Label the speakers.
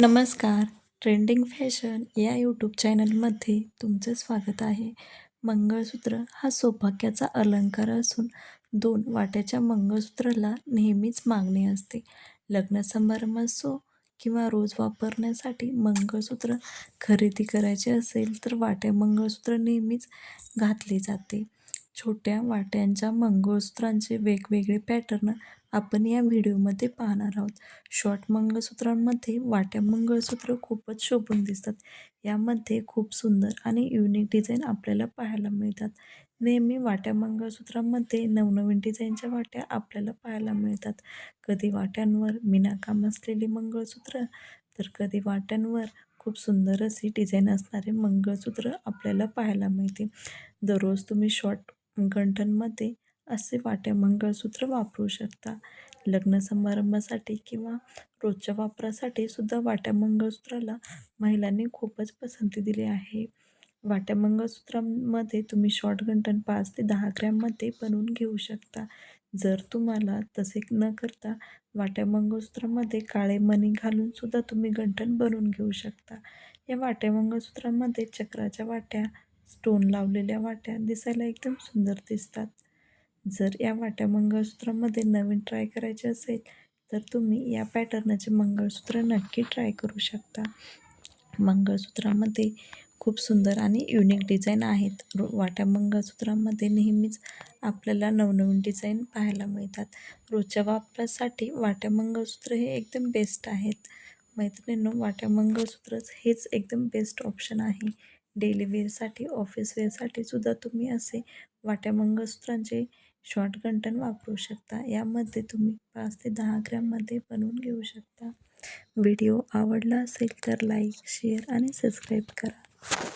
Speaker 1: नमस्कार. Trending fashion या YouTube चॅनलमध्ये तुमचं स्वागत आहे. मंगळसूत्र हा सौभाग्याचा अलंकार असून दोन वाट्याच्या मंगळसूत्राला नेहमीच मागणी असते. लग्न समारंभ असो किंवा रोज वापरण्यासाठी मंगळसूत्र खरेदी करायचे असेल तर वाट्या मंगळसूत्र नेहमीच घातले जाते. छोट्या वाट्यांच्या मंगळसूत्रांचे वेगवेगळे पॅटर्न आपण या व्हिडिओमध्ये पाहणार आहोत. शॉर्ट मंगळसूत्रांमध्ये वाट्या मंगळसूत्र खूपच शोभून दिसतात. यामध्ये खूप सुंदर आणि युनिक डिझाईन आपल्याला पाहायला मिळतात. नेहमी वाट्या मंगळसूत्रांमध्ये नवनवीन डिझाईनच्या वाट्या आपल्याला पाहायला मिळतात. कधी वाट्यांवर मीनाकाम असलेली मंगळसूत्र तर कधी वाट्यांवर खूप सुंदर अशी डिझाईन असणारे मंगळसूत्र आपल्याला पाहायला मिळते. दररोज तुम्ही शॉर्ट गंठनमध्ये असे वाट्या मंगळसूत्र वापरू शकता. लग्न समारंभासाठी किंवा रोजच्या वापरासाठी सुद्धा वाट्या मंगळसूत्राला महिलांनी खूपच पसंती दिली आहे. वाट्या मंगळसूत्रामध्ये तुम्ही शॉर्ट गंठन पाच ते दहा ग्रॅममध्ये बनवून घेऊ शकता. जर तुम्हाला तसे न करता वाट्या मंगळसूत्रामध्ये काळे मणी घालून सुद्धा तुम्ही गंठन बनवून घेऊ शकता. या वाट्या मंगळसूत्रामध्ये चक्राच्या वाट्या स्टोन लावलेल्या वाट्या दिसायला एकदम सुंदर दिसतात. जर या वाट्या मंगळसूत्रामध्ये नवीन ट्राय करायचे असेल तर तुम्ही या पॅटर्नाचे मंगळसूत्र नक्की ट्राय करू शकता. मंगळसूत्रामध्ये खूप सुंदर आणि युनिक डिझाईन आहेत. रो वाट्या मंगळसूत्रामध्ये नेहमीच आपल्याला नवनवीन डिझाईन पाहायला मिळतात. रोजच्या वापरासाठी वाट्या मंगळसूत्र हे एकदम बेस्ट आहेत. मैत्रिणींनो वाट्या मंगळसूत्रच हेच एकदम बेस्ट ऑप्शन आहे. डेली वेअरसाठी ऑफिस वेअरसाठी सुद्धा तुम्ही असे वाट्या मंगळसूत्रांचे शॉर्ट गंटन वापरू शकता. यामध्ये तुम्ही पाच ते दहा ग्रॅममध्ये बनवून घेऊ शकता. व्हिडिओ आवडला असेल तर लाईक शेअर आणि सबस्क्राईब करा.